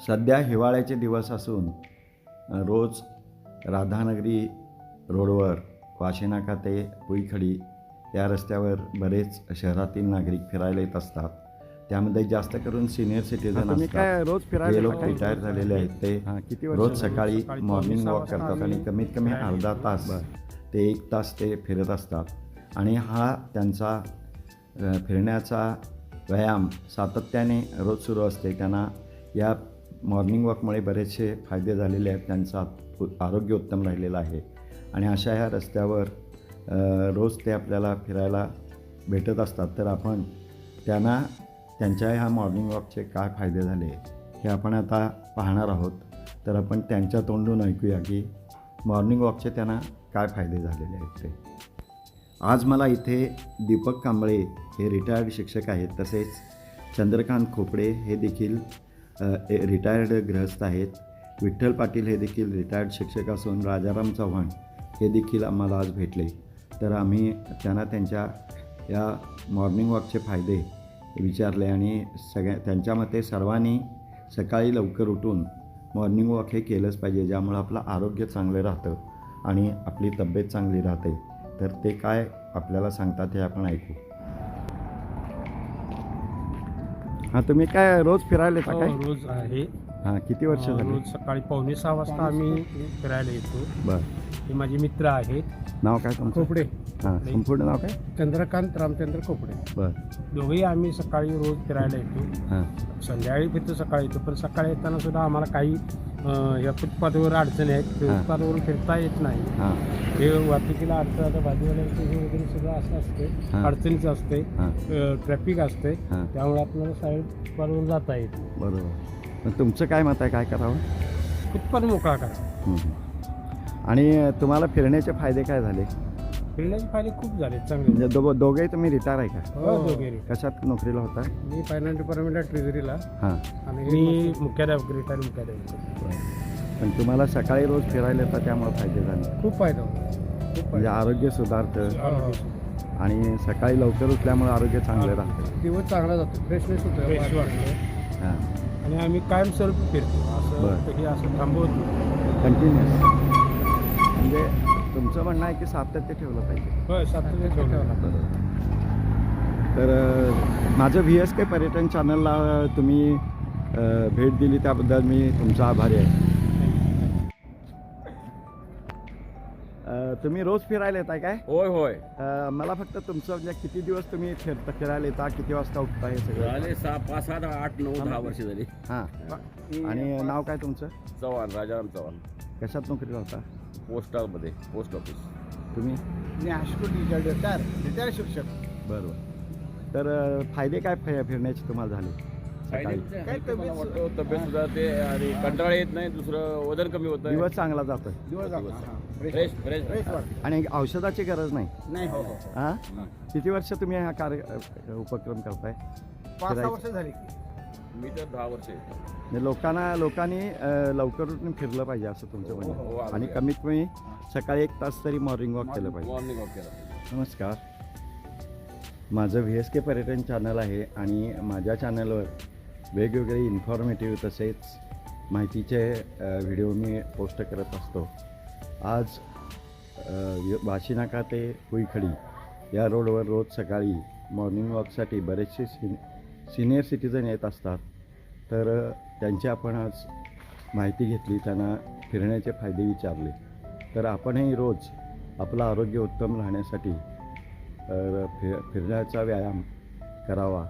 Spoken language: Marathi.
सध्या हिवाळ्याचे दिवस असून रोज राधानगरी रोडवर वाशिनाका ते पुईखडी या रस्त्यावर बरेच शहरातील नागरिक फिरायला येत असतात त्यामध्ये जास्त करून सिनियर सिटीजन असतात रोज फिरायला लोक? रिटायर झालेले आहेत ते रोज? सकाळी मॉर्निंग वॉक करतात आणि कमीत कमी अर्धा. तास ते एक तास ते फिरत असतात आणि हा त्यांचा फिरण्याचा व्यायाम सातत्याने रोज सुरू असते त्यांना या मॉर्निंग वॉकमुळे बरेचसे फायदे झालेले आहेत. त्यांचं आरोग्य उत्तम राहिलेलं आहे. आणि अशा ह्या रस्त्यावर रोज ते आपल्याला फिरायला भेटत असतात. तर आपण त्यांना त्यांच्या ह्या मॉर्निंग वॉकचे काय फायदे झाले हे आपण आता पाहणार आहोत. तर आपण त्यांच्या तोंडून ऐकूया की मॉर्निंग वॉकचे त्यांना काय फायदे झालेले आहेत ते. आज मला इथे दीपक कांबळे हे रिटायर्ड शिक्षक आहेत. तसेच चंद्रकांत खोपडे हे देखील रिटायर्ड गृहस्थ आहेत. विठ्ठल पाटील हे देखील रिटायर्ड शिक्षक असून राजाराम चव्हाण हे देखील आम्हाला आज भेटले. तर आम्ही त्यांना त्यांच्या या मॉर्निंग वॉकचे फायदे विचारले आणि सगळ्या त्यांच्या मते सर्वांनी सकाळी लवकर उठून मॉर्निंग वॉक हे केलंच पाहिजे ज्यामुळं आपलं आरोग्य चांगलं राहतं आणि आपली तब्येत चांगली राहते. तर ते काय आपल्याला सांगतात हे आपण ऐकू. हां तुम्ही काय रोज फिरायला येता हो, काय? रोज आहे. हां किती वर्ष झाली? रोज सकाळी पावणे सहा वाजता आम्ही फिरायला येतो. बरं. हे माझे मित्र आहेत. नाव काय तुमचं? खोपडे. हां संपूर्ण नाव काय? चंद्रकांत रामचंद्र खोपडे. बरं. दोघेही आम्ही सकाळी रोज फिरायला येतो. हां. संध्याकाळी फिरतो सकाळी येतो पण सकाळी येताना सुद्धा आम्हाला काही अं, या फुटपाथवर अडचणी आहेत. फुटपाथवरून फिरता येत नाही. हां. हे वाहतुकीला अडचण आता भाजीवाल्यांचं हे वगैरे सगळं असं असते. हां. अडचणीचं असते. हां. ट्रॅफिक असते. हां. त्यामुळे आपल्याला साईड फुटपाथवरून जाता येत. बरोबर. मग तुमचं काय मत आहे? काय करावं? फुटपाथ मोकळा करा. हं, हं. आणि तुम्हाला फिरण्याचे फायदे काय झाले? फिरण्याचे फायदे खूप झाले चांगले. म्हणजे दोघ दोघेही तुम्ही रिटायर आहे का? हो वगैरे कशात नोकरीला होता? मी फायनान्स डिपार्टमेंटला ट्रेझरीला. हां. आणि मी मुख्याध्यापक रिटायर मुख्याध्यापक. पण तुम्हाला सकाळी रोज फिरायला येतात त्यामुळे फायदे झाले. खूप फायदा होतो. खूप म्हणजे फायदा आरोग्य सुधारतं. आरोग्य आणि सकाळी लवकर उठल्यामुळे आरोग्य चांगलं राहतं. दिवस चांगला जातो. फ्रेशनेस होतो. फ्रेश वाटतं. हां. आणि आम्ही कायमस्वरूपी फिरतो. असं कधी असं थांबवत. कंटिन्युअस म्हणजे तुमचं म्हणणं आहे की सातत्य ठेवलं पाहिजे. होय सातत्य ठेवलं. तर माझं व्ही एस के पर्यटन चॅनलला तुम्ही भेट दिली त्याबद्दल मी तुमचा आभारी आहे. तुम्ही रोज फिरायला येताय काय? होय होय. अ, मला फक्त तुमचं म्हणजे किती दिवस तुम्ही फिरता फिरायला येता? किती वाजता उठता हे सगळं? झाले सहा पाच सात आठ नऊ दहा वर्ष झाली. हां. आणि नाव काय तुमचं? चव्हाण राजाराम चव्हाण. कशात नोकरीला होता पोस्टामध्ये पोस्ट ऑफिस. तुम्ही? मी high school retire retire retire शिक्षक. बरोबर. तर अ, फायदे काय फि- फिरण्याचे तुम्हाला झाले? सकाळी. काय तब्येत तब्येत सुधारते आणि कंटाळा येत नाही दुसरं वजन कमी होतं दिवस चांगला जातो दिवस जातो. दिवस. फ्रेश फ्रेश फ्रेश वाटतं. आणि औषधाची गरज नाही? नाही हो हो. हां? किती वर्ष तुम्ही हा कार्य उपक्रम करताय? पाच सहा वर्ष झाली की. मी तर दहा वर्ष आहे. म्हणजे लोकांना लोकांनी अ, लवकर उठून फिरलं पाहिजे असं तुमचं हो, म्हणणं हो, आहे. आणि कमीत कमी सकाळी एक तास तरी मॉर्निंग वॉक केलं पाहिजे. मॉर्निंग वॉक केला नमस्कार. माझं व्ही एस के पर्यटन चॅनल आहे आणि माझ्या चॅनलवर वेगवेगळे इन्फॉर्मेटिव्ह तसेच माहितीचे व्हिडिओ मी पोस्ट करत असतो. आज वाशिनाका ते हुईखडी या रोडवर रोज सकाळी मॉर्निंग वॉकसाठी बरेचसे सिन सिनियर सिटीजन येत असतात. तर त्यांची आपण आज माहिती घेतली त्यांना फिरण्याचे फायदे विचारले. तर आपणही रोज आपलं आरोग्य उत्तम राहण्यासाठी फिर फिरण्याचा व्यायाम करावा.